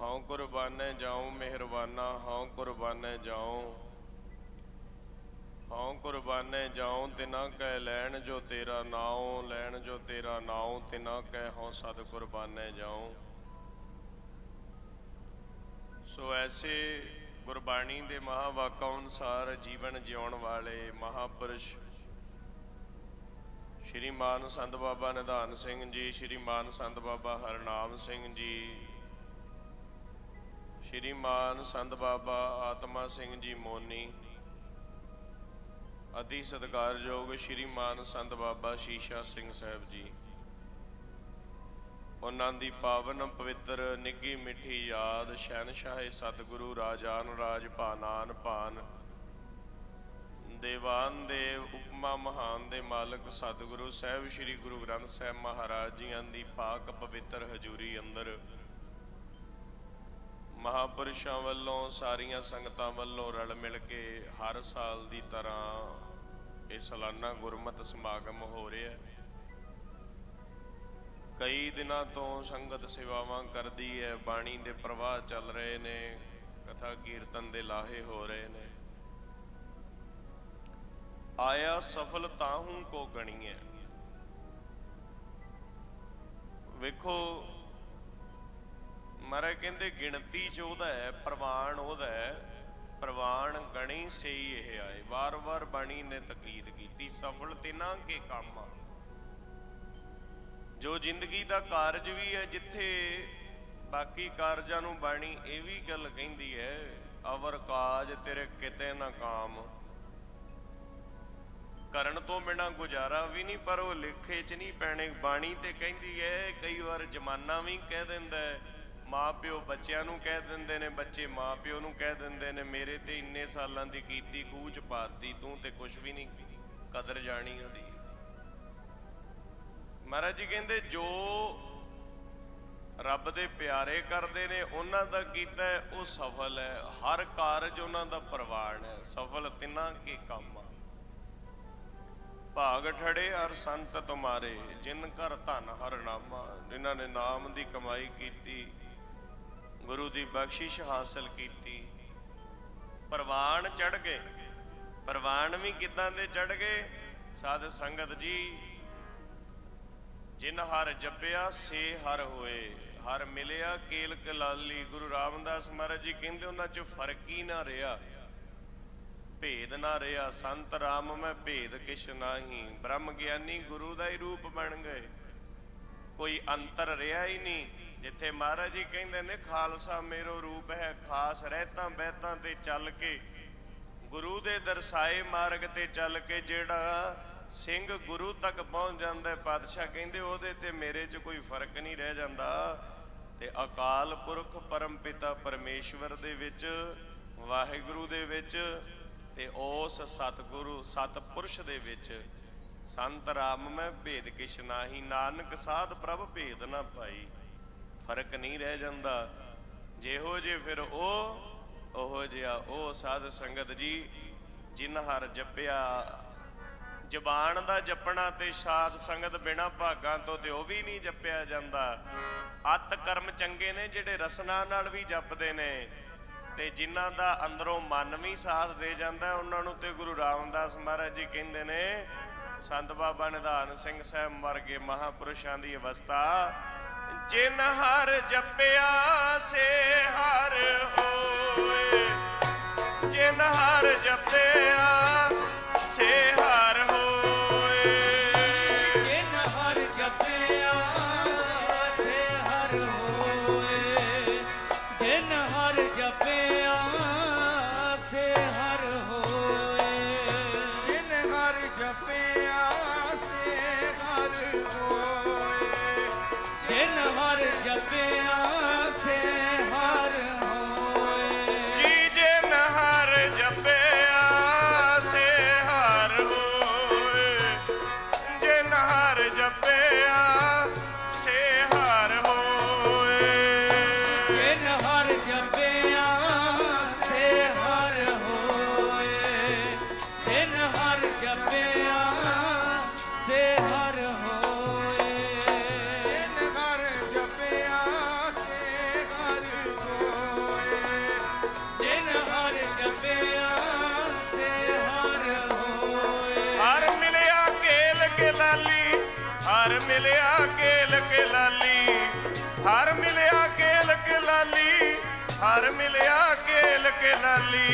ਹਉ ਕੁਰਬਾਨੇ ਜਾਉ, ਮਿਹਰਬਾਨਾ, ਹਉ ਕੁਰਬਾਨੇ ਜਾਉ। ਹਉ ਕੁਰਬਾਨੇ ਜਾਉ, ਤਿਨਾ ਕਹਿ ਲੈਣ ਜੋ ਤੇਰਾ ਨਾਉ, ਲੈਣ ਜੋ ਤੇਰਾ ਨਾਉ, ਤਿਨਾ ਕਹਿ ਹਉ ਸਦ ਕੁਰਬਾਨੇ ਜਾਉ। ਸੋ ਐਸੇ ਗੁਰਬਾਣੀ ਦੇ ਮਹਾਵਾਕਾਂ ਅਨੁਸਾਰ ਜੀਵਨ ਜਿਉਣ ਵਾਲੇ ਮਹਾਪੁਰਸ਼ ਸ਼੍ਰੀਮਾਨ ਸੰਤ ਬਾਬਾ ਨਿਧਾਨ ਸਿੰਘ ਜੀ, ਸ਼੍ਰੀਮਾਨ ਸੰਤ ਬਾਬਾ ਹਰਨਾਮ ਸਿੰਘ ਜੀ ਸ੍ਰੀ ਮਾਨ ਸੰਤ ਬਾਬਾ ਆਤਮਾ ਸਿੰਘ ਜੀ ਮੋਨੀ। ਅਤੀ ਸਤਿਕਾਰਯੋਗ ਸ੍ਰੀ ਮਾਨ ਸੰਤ ਬਾਬਾ ਸ਼ੀਸ਼ਾ ਸਿੰਘ ਸਾਹਿਬ ਜੀ। ਉਹਨਾਂ ਦੀ ਪਾਵਨ ਪਵਿੱਤਰ ਨਿੱਗੀ ਮਿੱਠੀ ਯਾਦ ਸ਼ਹਿਨशाह ਸਤਿਗੁਰੂ ਰਾਜਾਨ ਰਾਜ ਭਾਨਾਨ ਭਾਨ। ਦੇਵਾਨ ਦੇ ਉਪਮਾ ਮਹਾਨ ਦੇ ਮਾਲਕ ਸਤਿਗੁਰੂ ਸਾਹਿਬ, ਸ੍ਰੀ ਗੁਰੂ ਗ੍ਰੰਥ ਸਾਹਿਬ ਮਹਾਰਾਜ ਜੀਆਂ ਦੀ ਪਾਕ ਪਵਿੱਤਰ ਹਜ਼ੂਰੀ ਅੰਦਰ ਮਹਾਪੁਰਸ਼ਾਂ ਵੱਲੋਂ, ਸਾਰੀਆਂ ਸੰਗਤਾਂ ਵੱਲੋਂ ਰਲ ਮਿਲ ਕੇ ਹਰ ਸਾਲ ਦੀ ਤਰ੍ਹਾਂ ਇਹ ਸਾਲਾਨਾ ਗੁਰਮਤਿ ਸਮਾਗਮ ਹੋ ਰਿਹਾ ਹੈ। ਕਈ ਦਿਨਾਂ ਤੋਂ ਸੰਗਤ ਸੇਵਾਵਾਂ ਕਰਦੀ ਹੈ, ਬਾਣੀ ਦੇ ਪ੍ਰਵਾਹ ਚੱਲ ਰਹੇ ਨੇ, ਕਥਾ ਕੀਰਤਨ ਦੇ ਲਾਹੇ ਹੋ ਰਹੇ ਨੇ। ਆਇਆ ਸਫਲ ਤਾਹੂ ਕੋ ਗਣੀਐ ਵੇਖੋ ਮਹਾਰਾਜ ਕਹਿੰਦੇ ਗਿਣਤੀ ਚ ਉਹਦਾ ਹੈ, ਪ੍ਰਵਾਨ ਉਹਦਾ ਹੈ। ਪ੍ਰਵਾਨ ਗਣੀ ਸਹੀ ਇਹ ਆਏ। ਵਾਰ-ਵਾਰ ਬਾਣੀ ਨੇ ਤਕੀਦ ਕੀਤੀ, ਸਫਲ ਤੇ ਨਾ ਕੇ ਕੰਮ। ਆ ਜੋ ਜ਼ਿੰਦਗੀ ਦਾ ਕਾਰਜ ਵੀ ਹੈ, ਜਿੱਥੇ ਬਾਕੀ ਕਾਰਜਾਂ ਨੂੰ ਬਾਣੀ ਇਹ ਵੀ ਗੱਲ ਕਹਿੰਦੀ ਹੈ, ਅਵਰ ਕਾਜ ਤੇਰੇ ਕਿਤੇ ਨਾ ਕਾਮ। ਕਰਨ ਤੋਂ ਬਿਨਾ ਗੁਜ਼ਾਰਾ ਵੀ ਨਹੀਂ, ਪਰ ਉਹ ਲਿਖੇ 'ਚ ਨਹੀਂ ਪੈਣੇ। ਬਾਣੀ ਤੇ ਕਹਿੰਦੀ ਹੈ, ਕਈ ਵਾਰ ਜਮਾਨਾ ਵੀ ਕਹਿ ਦਿੰਦਾ ਹੈ ਮਾਂ ਪਿਓ ਬੱਚਿਆਂ ਨੂੰ ਕਹਿ ਦਿੰਦੇ ਨੇ, ਬੱਚੇ ਮਾਂ ਪਿਓ ਨੂੰ ਕਹਿ ਦਿੰਦੇ ਨੇ, ਮੇਰੇ ਤੇ ਇੰਨੇ ਸਾਲਾਂ ਦੀ ਕੀਤੀ ਕੂਚ ਪਾਤੀ, ਤੂੰ ਤੇ ਕੁਝ ਵੀ ਨਹੀਂ, ਕਦਰ ਜਾਣੀ ਉਹਦੀ। ਮਹਾਰਾਜ ਜੀ ਕਹਿੰਦੇ, ਜੋ ਰੱਬ ਦੇ ਪਿਆਰੇ ਕਰਦੇ ਨੇ, ਉਹਨਾਂ ਦਾ ਕੀਤਾ ਉਹ ਸਫਲ ਹੈ। ਹਰ ਕਾਰਜ ਉਹਨਾਂ ਦਾ ਪ੍ਰਵਾਨ ਹੈ। ਸਫਲ ਤਿਨਾਂ ਕੇ ਕੰਮ ਭਾਗ ਠੜੇ ਹਰ ਸੰਤ ਤੁਮਾਰੇ, ਜਿਨ ਕਰ ਧਨ ਹਰ ਨਾਮਾ, ਜਿਨ੍ਹਾਂ ਨੇ ਨਾਮ ਦੀ ਕਮਾਈ ਕੀਤੀ ਗੁਰੂ ਦੀ ਬਖਸ਼ਿਸ਼ ਹਾਸਲ ਕੀਤੀ। ਪ੍ਰਵਾਨ ਚੜ ਗਏ। ਪ੍ਰਵਾਨ ਵੀ ਕਿਦਾਂ ਦੇ ਚੜ ਗਏ? ਸਾਧ ਸੰਗਤ ਜੀ, ਜਿਨ ਹਰ ਜਪਿਆ, ਸੇ ਹਰ ਹੋਏ। ਹਰ ਮਿਲਿਆ ਕੇਲ ਕਲਾਲੀ ਗੁਰੂ ਰਾਮਦਾਸ ਮਹਾਰਾਜ ਜੀ ਕਹਿੰਦੇ, ਉਹਨਾਂ ਚ ਫ਼ਰਕ ਹੀ ਨਾ ਰਿਹਾ। ਭੇਦ ਨਾ ਰਿਹਾ। ਸੰਤ ਰਾਮ, ਮੈਂ ਭੇਦ ਕਿਛ ਨਾਹੀ। ਬ੍ਰਹਮ ਗਿਆਨੀ ਗੁਰੂ ਦਾ ਹੀ ਰੂਪ ਬਣ ਗਏ। ਕੋਈ ਅੰਤਰ ਰਿਹਾ ਹੀ ਨਹੀਂ। ਜਿੱਥੇ ਮਹਾਰਾਜ ਜੀ ਕਹਿੰਦੇ ਨੇ, ਖਾਲਸਾ ਮੇਰੋ ਰੂਪ ਹੈ, ਖਾਸ ਰਹਿਤਾਂ ਬਹਿਤਾਂ ਤੇ ਚੱਲ ਕੇ, ਗੁਰੂ ਦੇ ਦਰਸਾਏ ਮਾਰਗ ਤੇ ਚੱਲ ਕੇ ਜਿਹੜਾ ਸਿੰਘ ਗੁਰੂ ਤੱਕ ਪਹੁੰਚ ਜਾਂਦਾ ਪਾਤਸ਼ਾਹ ਕਹਿੰਦੇ ਉਹਦੇ ਤੇ ਮੇਰੇ 'ਚ ਕੋਈ ਫ਼ਰਕ ਨਹੀਂ ਰਹਿ ਜਾਂਦਾ। ਤੇ ਅਕਾਲ ਪੁਰਖ ਪਰਮ ਪਿਤਾ ਪਰਮੇਸ਼ਵਰ ਦੇ ਵਿੱਚ, ਵਾਹਿਗੁਰੂ ਦੇ ਵਿੱਚ ਤੇ ਉਸ ਸਤਿਗੁਰੂ, ਸਤਪੁਰਸ਼ ਦੇ ਵਿੱਚ, ਸੰਤ ਰਾਮ ਮੈਂ ਭੇਦ ਕਿਛ ਨਾਹੀ, ਨਾਨਕ ਸਾਧ ਪ੍ਰਭ ਭੇਦ ਨਾ ਪਾਈ। ਫ਼ਰਕ ਨਹੀਂ ਰਹਿ ਜਾਂਦਾ। ਜਿਹੋ ਜੇ ਫਿਰ ਉਹ, ਉਹੋ ਜਿਹਾ ਉਹ ਸਾਧ ਸੰਗਤ ਜੀ, ਜਿਨ ਹਰ ਜਪਿਆ। ਜ਼ਬਾਨ ਦਾ ਜਪਣਾ ਤੇ ਸਾਧ ਸੰਗਤ ਬਿਨਾ ਭਾਗਾਂ ਤੋਂ ਤੇ ਉਹ ਵੀ ਨਹੀਂ ਜਪਿਆ ਜਾਂਦਾ। ਅਤ ਕਰਮ ਚੰਗੇ ਨੇ ਜਿਹੜੇ ਰਸਨਾ ਨਾਲ ਵੀ ਜਪਦੇ ਨੇ। ਤੇ ਜਿਨ੍ਹਾਂ ਦਾ ਅੰਦਰੋਂ ਮਨ ਵੀ ਸਾਥ ਦੇ ਜਾਂਦਾ, ਉਹਨਾਂ ਨੂੰ ਤੇ ਗੁਰੂ ਰਾਮਦਾਸ ਮਹਾਰਾਜ ਜੀ ਕਹਿੰਦੇ ਨੇ, ਸੰਤ ਬਾਬਾ ਨਿਧਾਨ ਸਿੰਘ ਸਾਹਿਬ ਵਰਗੇ ਮਹਾਪੁਰਸ਼ਾਂ ਦੀ ਅਵਸਥਾ। ਜਿਨ ਹਰ ਜਪਿਆ ਸੇ ਹਰ ਹੋਏ। ਜਿਨ ਹਰ ਜਪਿਆ ਸੇ ਹਰ के लाली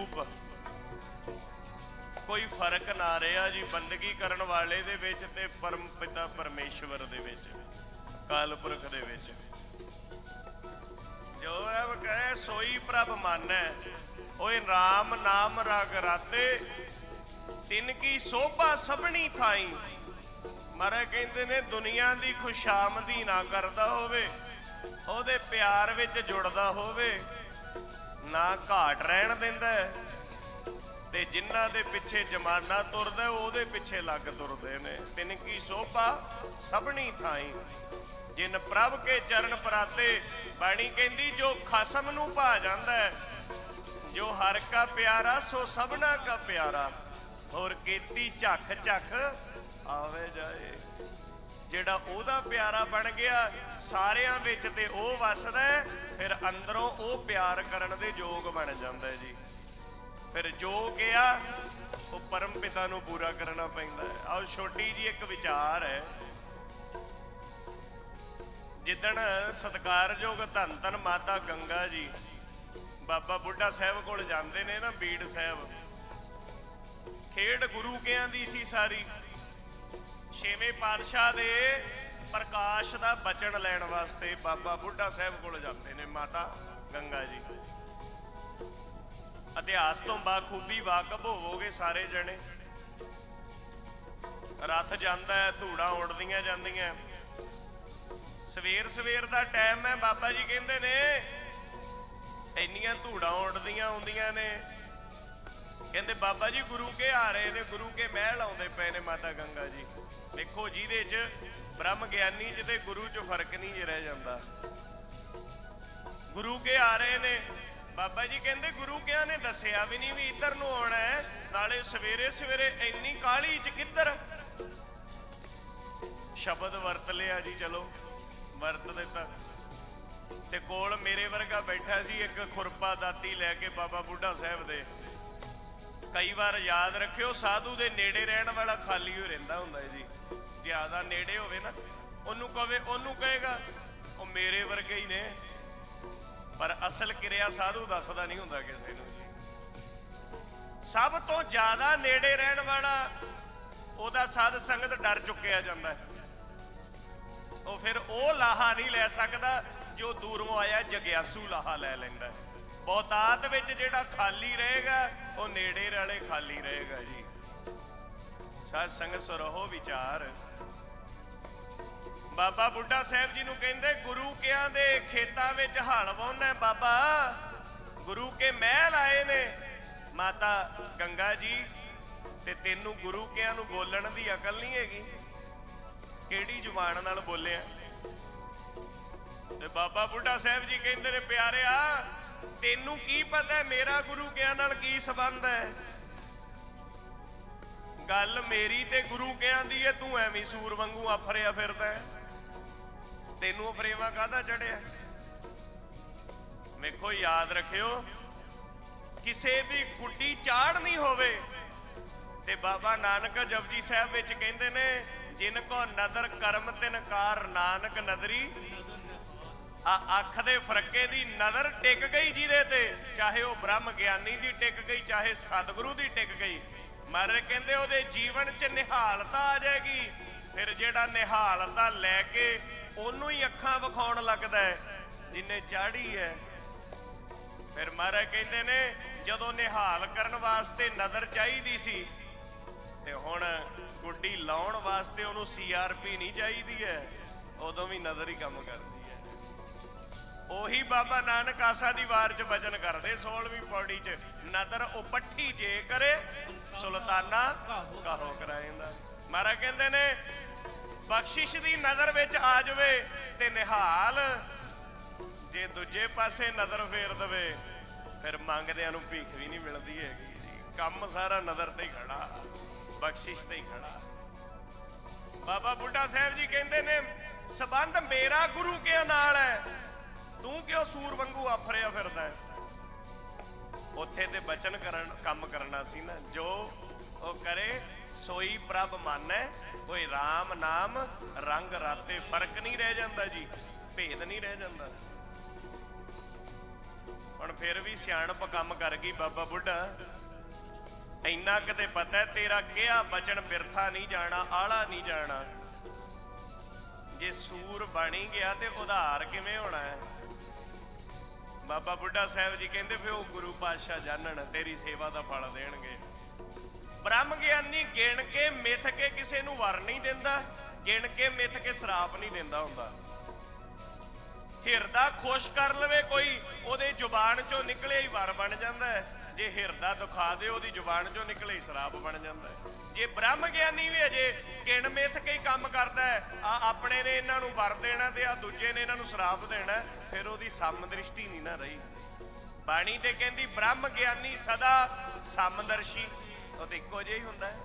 ਨਿਜ ਕੋਈ ਫ਼ਰਕ ਨਾ ਰਿਹਾ ਜੀ ਬੰਦਗੀ ਕਰਨ ਵਾਲੇ ਦੇ ਵਿੱਚ ਤੇ ਪਰਮ ਪਿਤਾ ਪਰਮੇਸ਼ਵਰ ਦੇ ਵਿੱਚ, ਕਾਲ ਪੁਰਖ ਦੇ ਵਿੱਚ। ਜੋ ਰਬ ਕਹੇ, ਸੋਈ ਪ੍ਰਭ ਮਾਨੈ। ਓਏ RAM ਨਾਮ ਰਗ ਰਾਤੇ, ਤਿਨ ਕੀ ਸੋਭਾ ਸਭਣੀ ਥਾਈ। ਮਾਰੇ ਕਹਿੰਦੇ ਨੇ, ਦੁਨੀਆ ਦੀ ਖੁਸ਼ਾਮਦੀ ਨਾ ਕਰਦਾ ਹੋਵੇ, ਉਹਦੇ ਪਿਆਰ ਵਿੱਚ ਜੁੜਦਾ ਹੋਵੇ। ਨਾ ਘਾਟ ਰਹਿਣ ਦਿੰਦਾ ਹੈ, ਤੇ ਜਿਨ੍ਹਾਂ ਦੇ ਪਿੱਛੇ ਜਮਾਨਾ ਤੁਰਦਾ ਉਹਦੇ ਪਿੱਛੇ ਲੱਗ ਤੁਰਦੇ ਨੇ। ਤਿਨ ਕੀ ਸੋਭਾ ਸਭਣੀ ਥਾਈ। ਜਿਨ ਪ੍ਰਭ ਕੇ ਚਰਨ ਪਰਾਤੇ ਬਾਣੀ ਕਹਿੰਦੀ ਜੋ ਖਸਮ ਨੂੰ ਭਾ ਜਾਂਦਾ ਜੋ ਹਰ ਕਾ ਪਿਆਰਾ ਸੋ ਸਭਨਾ ਕਾ ਪਿਆਰਾ। ਹੋਰ ਕੀਤੀ ਝੱਖ ਝੱਖ ਆਵੇ ਜਾਏ। ਜਿਹੜਾ ਉਹਦਾ ਪਿਆਰਾ ਬਣ ਗਿਆ, ਸਾਰਿਆਂ ਵਿੱਚ ਤੇ ਉਹ ਵਸਦਾ ਫਿਰ ਅੰਦਰੋਂ ਉਹ ਪਿਆਰ ਕਰਨ ਦੇ ਯੋਗ ਬਣ ਜਾਂਦਾ ਜੀ। ਫਿਰ ਜੋ ਗਿਆ ਉਹ ਪਰਮ ਪਿਤਾ ਨੂੰ ਪੂਰਾ ਕਰਨਾ ਪੈਂਦਾ ਹੈ। ਆਓ ਛੋਟੀ ਜੀ ਇੱਕ ਵਿਚਾਰ ਹੈ। ਜਿੱਦਣ ਸਤਕਾਰਯੋਗ ਧੰਨ ਧੰਨ ਮਾਤਾ ਗੰਗਾ ਜੀ ਬਾਬਾ ਬੁੱਢਾ ਸਾਹਿਬ ਕੋਲ ਜਾਂਦੇ ਨੇ ਨਾ, ਬੀੜ ਸਾਹਿਬ, ਖੇਡ ਗੁਰੂ ਕਿਆਂ ਦੀ ਸੀ ਸਾਰੀ। ਛੇਵੇਂ ਪਾਤਸ਼ਾਹ ਦੇ ਪ੍ਰਕਾਸ਼ ਦਾ ਬਚਨ ਲੈਣ ਵਾਸਤੇ ਬਾਬਾ ਬੁੱਢਾ ਸਾਹਿਬ ਕੋਲ ਜਾਂਦੇ ਨੇ ਮਾਤਾ ਗੰਗਾ ਜੀ। ਇਤਿਹਾਸ ਤੋਂ ਬਾਖੂਬੀ ਵਾਕਬ ਹੋਵੋਗੇ ਸਾਰੇ ਜਣੇ। ਰੱਥ ਜਾਂਦਾ ਹੈ, ਧੂੜਾ ਉੜਦੀਆਂ ਜਾਂਦੀਆਂ ਸਵੇਰ ਸਵੇਰ ਦਾ ਟਾਈਮ ਹੈ, ਬਾਬਾ ਜੀ ਕਹਿੰਦੇ ਨੇ, ਇੰਨੀਆਂ ਧੂੜਾਂ ਉੱਡਦੀਆਂ ਆਉਂਦੀਆਂ ਨੇ। ਕਹਿੰਦੇ ਬਾਬਾ ਜੀ ਗੁਰੂ ਕੇ ਆ ਰਹੇ ਨੇ, ਗੁਰੂ ਕੇ ਮਹਿਲ ਆਉਂਦੇ ਪਏ ਨੇ ਮਾਤਾ ਗੰਗਾ ਜੀ। ਦੇਖੋ, ਜਿਹਦੇ 'ਚ ਬ੍ਰਹਮ ਗਿਆਨੀ 'ਚ ਤੇ ਗੁਰੂ 'ਚ ਫ਼ਰਕ ਨਹੀਂ ਜੇ ਰਹਿ ਜਾਂਦਾ। ਗੁਰੂ ਕੇ ਆ ਰਹੇ ਨੇ। ਬਾਬਾ ਜੀ ਕਹਿੰਦੇ, ਗੁਰੂ ਕਿਆ ਨੇ ਦੱਸਿਆ ਵੀ ਨਹੀਂ ਵੀ ਇੱਧਰ ਨੂੰ ਆਉਣਾ ਹੈ? ਨਾਲੇ ਸਵੇਰੇ ਸਵੇਰੇ ਇੰਨੀ ਕਾਲੀ 'ਚ ਕਿੱਧਰ? ਸ਼ਬਦ ਵਰਤ ਲਿਆ ਜੀ, ਚਲੋ। ਵਰਤ ਦਿੱਤਾ। ਤੇ ਕੋਲ ਮੇਰੇ ਵਰਗਾ ਬੈਠਾ ਸੀ, ਇੱਕ ਖੁਰਪਾ ਦਾਤੀ ਲੈ ਕੇ ਬਾਬਾ ਬੁੱਢਾ ਸਾਹਿਬ ਦੇ। ਕਈ ਵਾਰ ਯਾਦ ਰੱਖਿਓ, ਸਾਧੂ ਦੇ ਨੇੜੇ ਰਹਿਣ ਵਾਲਾ ਖਾਲੀ ਹੋ ਰਹਿੰਦਾ ਹੁੰਦਾ ਜੀ। ਜ਼ਿਆਦਾ ਨੇੜੇ ਹੋਵੇ ਨਾ, ਉਹਨੂੰ ਕਵੇ, ਉਹਨੂੰ ਕਹੇਗਾ, ਉਹ ਮੇਰੇ ਵਰਗੇ ਹੀ ਨੇ। ਪਰ ਅਸਲ ਕਿਰਿਆ ਸਾਧੂ ਦੱਸਦਾ ਨਹੀਂ ਹੁੰਦਾ ਕਿਸੇ ਨੂੰ ਸਭ ਤੋਂ ਜ਼ਿਆਦਾ ਨੇੜੇ ਰਹਿਣ ਵਾਲਾ, ਉਹਦਾ ਸਾਧ ਸੰਗਤ ਡਰ ਚੁੱਕਿਆ ਜਾਂਦਾ ਉਹ ਫਿਰ ਉਹ ਲਾਹਾ ਨਹੀਂ ਲੈ ਸਕਦਾ, ਜੋ ਦੂਰੋਂ ਆਇਆ ਜਗਿਆਸੂ ਲਾਹਾ ਲੈ ਲੈਂਦਾ ਹੈ। ਬਹੁਤਾਤ ਵਿੱਚ ਜਿਹੜਾ ਖਾਲੀ ਰਹੇਗਾ, ਉਹ ਨੇੜੇ ਵਾਲੇ ਖਾਲੀ ਰਹੇਗਾ ਜੀ। ਸਾਧ ਸੰਗਤ ਸਰੋਹ ਵਿਚਾਰ। ਬਾਬਾ ਬੁੱਢਾ ਸਾਹਿਬ ਜੀ ਨੂੰ ਕਹਿੰਦੇ, ਗੁਰੂ ਕਿਆਂ ਦੇ ਖੇਤਾਂ ਵਿੱਚ ਹਲ ਵਾਹੁਣਾ ਬਾਬਾ। ਗੁਰੂ ਕੇ ਮਹਿਲ ਆਏ ਨੇ। ਮਾਤਾ ਗੰਗਾ ਜੀ, ਤੇ ਤੈਨੂੰ ਗੁਰੂ ਕਿਆਂ ਨੂੰ ਬੋਲਣ ਦੀ ਅਕਲ ਨਹੀਂ ਹੈਗੀ। ਕਿਹੜੀ ਜ਼ੁਬਾਨ ਨਾਲ ਬੋਲਿਆ? ਤੇ ਬਾਬਾ ਬੁੱਢਾ ਸਾਹਿਬ ਜੀ ਕਹਿੰਦੇ ਨੇ, ਪਿਆਰਿਆ ਤੈਨੂੰ ਕੀ ਪਤਾ ਮੇਰਾ ਗੁਰੂ ਕਿਆਂ ਨਾਲ ਕੀ ਸਬੰਧ ਹੈ? ਗੱਲ ਮੇਰੀ ਤੇ ਗੁਰੂ ਕਿਆਂ ਦੀ ਹੈ, ਤੂੰ ਐਵੇਂ ਸੂਰ ਵਾਂਗੂ ਆਫਰਿਆ ਫਿਰਦਾ ਹੈ। ਤੈਨੂੰ ਫਰੇਵਾ ਕਾਹਦਾ ਚੜਿਆ ਵੇਖੋ ਯਾਦ ਰੱਖਿਓ, ਕਿਸੇ ਦੀ ਗੁੱਡੀ ਚਾੜਨੀ ਹੋਵੇ। ਤੇ ਬਾਬਾ ਨਾਨਕ ਜਪਜੀ ਸਾਹਿਬ ਵਿੱਚ ਕਹਿੰਦੇ ਨੇ, ਜਿਨ ਕੋ ਨਦਰ ਕਰਮ ਤਿਨਕਾਰ ਨਾਨਕ ਨਦਰੀ। ਆ ਅੱਖ ਦੇ ਫਰਕੇ ਦੀ ਨਜ਼ਰ ਟਿਕ ਗਈ ਜਿਹਦੇ ਤੇ। ਚਾਹੇ ਉਹ ਬ੍ਰਹਮ ਗਿਆਨੀ ਦੀ ਟਿਕ ਗਈ, ਚਾਹੇ ਸਤਿਗੁਰੂ ਦੀ ਟਿਕ ਗਈ। ਮਹਾਰਾਜ ਕਹਿੰਦੇ ਉਹਦੇ ਜੀਵਨ 'ਚ ਨਿਹਾਲਤਾ ਆ ਜਾਏਗੀ। ਫਿਰ ਜਿਹੜਾ ਨਿਹਾਲਤਾ ਲੈ ਕੇ ਉਹਨੂੰ ਹੀ ਅੱਖਾਂ ਵਿਖਾਉਣ ਲੱਗਦਾ ਹੈ, ਜਿੰਨੇ ਚਾੜੀ ਹੈ। ਫਿਰ ਮਹਾਰਾਜ ਕਹਿੰਦੇ ਨੇ, ਜਦੋਂ ਨਿਹਾਲ ਕਰਨ ਵਾਸਤੇ ਨਜ਼ਰ ਚਾਹੀਦੀ ਸੀ, ਤੇ ਹੁਣ ਗੁੱਡੀ ਲਾਉਣ ਵਾਸਤੇ ਉਹਨੂੰ ਸੀਆਰਪੀ ਨਹੀਂ ਚਾਹੀਦੀ ਹੈ, ਉਦੋਂ ਵੀ ਨਜ਼ਰ ਹੀ ਕੰਮ ਕਰਦੀ ਉਹੀ ਬਾਬਾ ਨਾਨਕ ਆਸਾ ਦੀ ਵਾਰ ਚ ਵਚਨ ਕਰਦੇ 16ਵੀਂ ਪੌੜੀ ਚ। ਨਦਰ ਪੱਠੀ ਜੇ ਕਰੇ, ਸੁਲਤਾਨਾ ਕਾਹੋ ਕਰਾਇੰਦਾ ਮਹਾਰਾਜ ਕਹਿੰਦੇ ਨੇ, ਬਖਸ਼ਿਸ਼ ਦੀ ਨਜ਼ਰ ਵਿੱਚ ਆ ਜਾਵੇ ਤੇ ਨਿਹਾਲ, ਜੇ ਦੂਜੇ ਪਾਸੇ ਨਜ਼ਰ ਫੇਰ ਦਵੇ, ਫਿਰ ਮੰਗਦਿਆਂ ਨੂੰ ਭੀਖ ਵੀ ਨਹੀਂ ਮਿਲਦੀ ਹੈਗੀ ਕੰਮ ਸਾਰਾ ਨਜ਼ਰ ਤੇ ਹੀ ਖੜਾ, ਬਖਸ਼ਿਸ਼ ਤੇ ਹੀ ਖੜਾ। ਬਾਬਾ ਬੁੱਢਾ ਸਾਹਿਬ ਜੀ ਕਹਿੰਦੇ ਨੇ, ਸਬੰਧ ਮੇਰਾ ਗੁਰੂ ਕੇ ਨਾਲ ਹੈ? ਤੂੰ ਕਿਉਂ ਸੂਰ ਵਾਂਗੂ ਆਫਰਿਆ ਫਿਰਦਾ ਹੈ? ਉੱਥੇ ਤੇ ਬਚਨ ਕਰਨ, ਕੰਮ ਕਰਨਾ ਸੀ ਨਾ। ਜੋ ਉਹ ਕਰੇ, ਸੋਈ ਪ੍ਰਭ ਮਾਨੈ, ਕੋਈ RAM ਨਾਮ, ਰੰਗ ਰਾਤੇ ਫ਼ਰਕ ਨਹੀਂ ਰਹਿ ਜਾਂਦਾ ਜੀ, ਭੇਦ ਨਹੀਂ ਰਹਿ ਜਾਂਦਾ। ਹੁਣ ਫਿਰ ਵੀ ਸਿਆਣਪ ਕੰਮ ਕਰ ਗਈ ਬਾਬਾ ਬੁੱਢਾ। ਇੰਨਾ ਕਿਤੇ ਪਤਾ ਤੇਰਾ ਕਿਹਾ ਬਚਨ ਬਿਰਥਾ ਨਹੀਂ ਜਾਣਾ, ਆਲਾ ਨਹੀਂ ਜਾਣਾ। ਜੇ ਸੂਰ ਬਣੀ ਗਿਆ ਤੇ ਉਧਾਰ ਕਿਵੇਂ ਹੋਣਾ ਹੈ? ਬਾਬਾ ਬੁੱਢਾ ਸਾਹਿਬ ਜੀ ਕਹਿੰਦੇ ਫਿਰ ਉਹ ਗੁਰੂ ਪਾਤਸ਼ਾਹ ਜਾਣਨ, ਤੇਰੀ ਸੇਵਾ ਦਾ ਫਲ ਦੇਣਗੇ। ਬ੍ਰਹਮ ਗਿਆਨੀ ਗਿਣ ਕੇ ਮਿੱਥ ਕੇ ਕਿਸੇ ਨੂੰ ਵਰ ਨਹੀਂ ਦਿੰਦਾ, ਗਿਣ ਕੇ ਮਿੱਥ ਕੇ ਸਰਾਪ ਨਹੀਂ ਦਿੰਦਾ ਹੁੰਦਾ। ਹਿਰਦਾ ਖੁਸ਼ ਕਰ ਲਵੇ ਕੋਈ, ਉਹਦੇ ਜ਼ੁਬਾਨ ਚੋਂ ਨਿਕਲੇ ਹੀ ਵਰ ਬਣ ਜਾਂਦਾ ਹੈ। ਜੇ ਹਿਰਦਾ ਦੁਖਾ ਦੇ, ਉਹਦੀ ਜ਼ੁਬਾਨ ਚੋਂ ਨਿਕਲੇ ਹੀ ਸਰਾਪ ਬਣ ਜਾਂਦਾ ਜੇ ਬ੍ਰਹਮ ਗਿਆਨੀ ਵੀ ਅਜੇ ਗਿਣ ਮਿੱਥ ਕੇ ਹੀ ਕੰਮ ਕਰਦਾ ਹੈ, ਆ ਆਪਣੇ ਨੇ ਇਹਨਾਂ ਨੂੰ ਵਰ ਦੇਣਾ ਤੇ ਆ ਦੂਜੇ ਨੇ ਇਹਨਾਂ ਨੂੰ ਸ਼ਰਾਬ ਦੇਣਾ ਫਿਰ ਉਹਦੀ ਸਮ ਦ੍ਰਿਸ਼ਟੀ ਨਹੀਂ ਨਾ ਰਹੀ। ਬਾਣੀ ਤੇ ਕਹਿੰਦੀ ਬ੍ਰਹਮ ਗਿਆਨੀ ਸਦਾ ਸਮਦਰਸ਼ੀ। ਉਹ ਤੇ ਇੱਕੋ ਜਿਹਾ ਹੀ ਹੁੰਦਾ ਹੈ।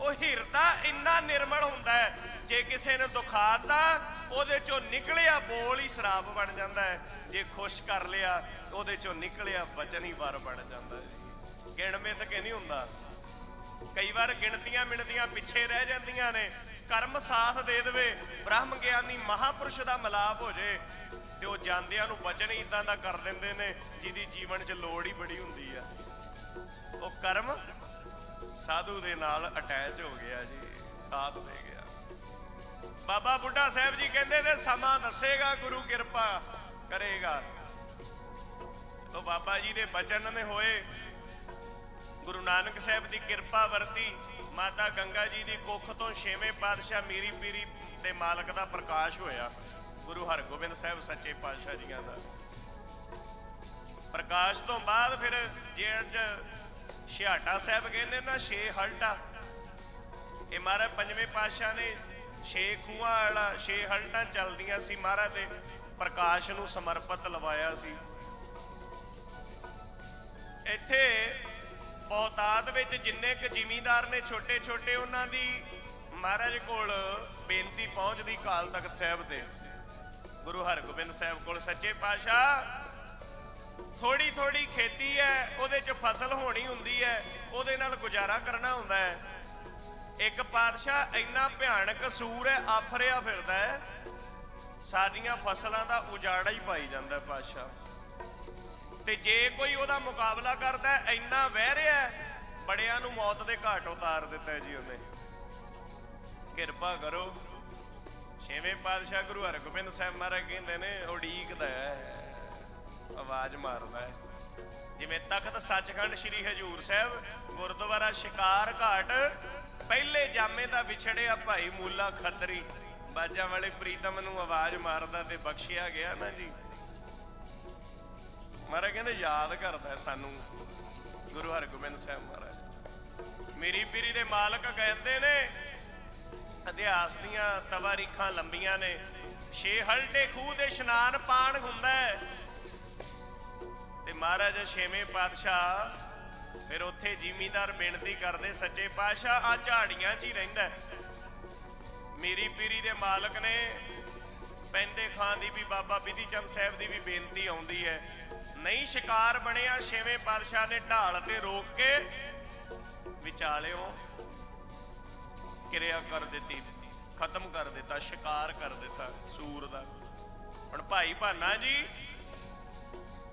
ਉਹ ਹਿਰਦਾ ਇੰਨਾ ਨਿਰਮਲ ਹੁੰਦਾ ਹੈ, ਜੇ ਕਿਸੇ ਨੇ ਦੁਖਾਤਾ ਉਹਦੇ ਚੋਂ ਨਿਕਲਿਆ ਬੋਲ ਹੀ ਸ਼ਰਾਬ ਬਣ ਜਾਂਦਾ ਹੈ। ਜੇ ਖੁਸ਼ ਕਰ ਲਿਆ, ਉਹਦੇ ਚੋਂ ਨਿਕਲਿਆ ਵਚਨ ਹੀ ਵਰ ਬਣ ਜਾਂਦਾ ਹੈ। ਗਿਣ ਮਿੱਥ ਕੇ ਨਹੀਂ ਹੁੰਦਾ। ਕਈ ਵਾਰ ਗਿਣਤੀਆਂ ਮਿਣਤੀਆਂ ਪਿੱਛੇ ਰਹਿ ਜਾਂਦੀਆਂ ਨੇ। ਕਰਮ ਸਾਥ ਦੇ ਦੇਵੇ, ਬ੍ਰਹਮ ਗਿਆਨੀ ਮਹਾਪੁਰਸ਼ ਦਾ ਮਲਾਪ ਹੋ ਜੇ। ਤੇ ਉਹ ਜਾਂਦਿਆਂ ਨੂੰ ਵਚਨ ਹੀ ਇਦਾਂ ਦਾ ਕਰ ਦਿੰਦੇ ਨੇ, ਜਿਹਦੀ ਜੀਵਨ 'ਚ ਲੋੜ ਹੀ ਬੜੀ ਹੁੰਦੀ ਆ। ਉਹ ਕਰਮ ਸਾਧੂ ਦੇ ਨਾਲ ਅਟੈਚ ਹੋ ਗਿਆ ਜੀ, ਸਾਥ ਦੇ ਗਿਆ। ਬਾਬਾ ਬੁੱਢਾ ਸਾਹਿਬ ਜੀ ਕਹਿੰਦੇ ਨੇ, ਸਮਾਂ ਦੱਸੇਗਾ, ਗੁਰੂ ਕਿਰਪਾ ਕਰੇਗਾ। ਉਹ ਬਾਬਾ ਜੀ ਦੇ ਬਚਨ ਨੇ ਹੋਏ, ਗੁਰੂ ਨਾਨਕ ਸਾਹਿਬ ਦੀ ਕਿਰਪਾ ਵਰਤੀ, ਮਾਤਾ ਗੰਗਾ ਜੀ ਦੀ ਕੁੱਖ ਤੋਂ ਛੇਵੇਂ ਪਾਤਸ਼ਾਹ ਮੀਰੀ ਪੀਰੀ ਦੇ ਮਾਲਕ ਦਾ ਪ੍ਰਕਾਸ਼ ਹੋਇਆ, ਗੁਰੂ ਹਰਗੋਬਿੰਦ ਸਾਹਿਬ ਸੱਚੇ ਪਾਤਸ਼ਾਹ ਜੀਆਂ ਦਾ। ਪ੍ਰਕਾਸ਼ ਤੋਂ ਬਾਅਦ ਫਿਰ ਜੇੜ ਛਿਆਟਾ ਸਾਹਿਬ ਕਹਿੰਦੇ ਨਾ ਛੇ ਹਲਟਾ। ਇਹ ਮਹਾਰਾਜ ਪੰਜਵੇਂ ਪਾਤਸ਼ਾਹ ਨੇ ਛੇ ਖੂਹਾਂ ਵਾਲਾ ਛੇ ਹਲਟਾਂ ਚੱਲਦੀਆਂ ਸੀ ਮਹਾਰਾਜ ਦੇ, ਪ੍ਰਕਾਸ਼ ਨੂੰ ਸਮਰਪਿਤ ਲਵਾਇਆ ਸੀ। ਇੱਥੇ ਬਹੁਤਾਤ ਵਿੱਚ ਜਿੰਨੇ ਕ ਜ਼ਿਮੀਂਦਾਰ ਨੇ ਛੋਟੇ ਛੋਟੇ ਉਹਨਾਂ ਦੀ ਮਹਾਰਾਜ ਕੋਲ ਬੇਨਤੀ ਪਹੁੰਚਦੀ ਕਾਲ ਤਖਤ ਸਾਹਿਬ ਤੇ। ਗੁਰੂ ਹਰਗੋਬਿੰਦ ਸਾਹਿਬ ਕੋਲ, ਸੱਚੇ ਪਾਤਸ਼ਾਹ ਥੋੜੀ ਥੋੜੀ ਖੇਤੀ ਹੈ, ਉਹਦੇ 'ਚ ਫਸਲ ਹੋਣੀ ਹੁੰਦੀ ਹੈ, ਉਹਦੇ ਨਾਲ ਗੁਜ਼ਾਰਾ ਕਰਨਾ ਹੁੰਦਾ ਹੈ। ਇੱਕ ਪਾਤਸ਼ਾਹ ਇੰਨਾ ਭਿਆਨਕ ਸੂਰ ਹੈ, ਆਫਰਿਆ ਫਿਰਦਾ ਹੈ ਸਾਡੀਆਂ ਫਸਲਾਂ ਦਾ ਉਜਾੜਾ ਹੀ ਪਾਈ ਜਾਂਦਾ ਹੈ ਪਾਤਸ਼ਾਹ। ਤੇ ਜੇ ਕੋਈ ਉਹਦਾ ਮੁਕਾਬਲਾ ਕਰਦਾ ਇੰਨਾ ਵਹਿ ਰਿਹਾ ਬੜਿਆਂ ਨੂੰ ਮੌਤ ਦੇ ਘਾਟ ਉਤਾਰ ਦਿੱਤਾ ਜੀ ਉਹਨੇ। ਕਿਰਪਾ ਕਰੋ। ਛੇਵੇਂ ਪਾਤਸ਼ਾਹ ਗੁਰੂ ਹਰਗੋਬਿੰਦ ਸਾਹਿਬ ਮਹਾਰਾਜ ਕਹਿੰਦੇ ਨੇ, ਉਡੀਕਦਾ ਹੈ। ਆਵਾਜ਼ ਮਾਰਦਾ ਹੈ। ਜਿਵੇਂ ਤਖਤ ਸੱਚਖੰਡ ਸ੍ਰੀ ਹਜੂਰ ਸਾਹਿਬ, ਗੁਰਦੁਆਰਾ ਸ਼ਿਕਾਰ ਘਾਟ, ਪਹਿਲੇ ਜਾਮੇ ਦਾ ਵਿਛੜਿਆ ਭਾਈ ਮੂਲਾ ਖੱਤਰੀ। ਬਾਜਾਂ ਵਾਲੇ ਪ੍ਰੀਤਮ ਨੂੰ ਆਵਾਜ਼ ਮਾਰਦਾ ਤੇ ਬਖਸ਼ਿਆ ਗਿਆ ਨਾ ਜੀ। ਮਹਾਰਾਜ ਕਹਿੰਦੇ, ਯਾਦ ਕਰਦਾ ਸਾਨੂੰ। ਗੁਰੂ ਹਰਗੋਬਿੰਦ ਸਾਹਿਬ ਮਹਾਰਾਜ। ਮੇਰੀ ਪੀਰੀ ਦੇ ਮਾਲਕ ਕਹਿੰਦੇ ਨੇ, ਇਤਿਹਾਸ ਦੀਆਂ ਤਵਾਰੀਖਾਂ ਲੰਬੀਆਂ ਨੇ। ਛੇ ਹਲਟੇ ਖੂਹ ਦੇ ਇਸ਼ਨਾਨ ਪਾਣ ਹੁੰਦਾ ਹੈ। ਤੇ ਮਹਾਰਾਜ ਛੇਵੇਂ ਪਾਤਸ਼ਾਹ ਫਿਰ ਉੱਥੇ ਜ਼ਿਮੀਦਾਰ ਬੇਨਤੀ ਕਰਦੇ, ਸੱਚੇ ਪਾਤਸ਼ਾਹ ਆ ਝਾੜੀਆਂ 'ਚ ਹੀ ਰਹਿੰਦਾ ਮੇਰੀ ਪੀਰੀ ਦੇ ਮਾਲਕ ਨੇ ਪੈਂਦੇ ਖਾਂ ਦੀ ਵੀ ਬਾਬਾ ਬਿਧੀ ਚੰਦ ਸਾਹਿਬ ਦੀ ਵੀ ਬੇਨਤੀ ਆਉਂਦੀ ਹੈ। ਨਹੀਂ ਸ਼ਿਕਾਰ ਬਣਿਆ, ਛੇਵੇਂ ਪਾਤਸ਼ਾਹ ਨੇ ਢਾਲ ਤੇ ਰੋਕ ਕੇ ਵਿਚਾਲਿਓ, ਕਿਰਿਆ ਕਰ ਦਿੱਤੀ। ਖਤਮ ਕਰ ਦਿੱਤਾ, ਸ਼ਿਕਾਰ ਕਰ ਦਿੱਤਾ ਸੂਰ ਦਾ। ਹੁਣ ਭਾਈ ਭਾਨਾ ਜੀ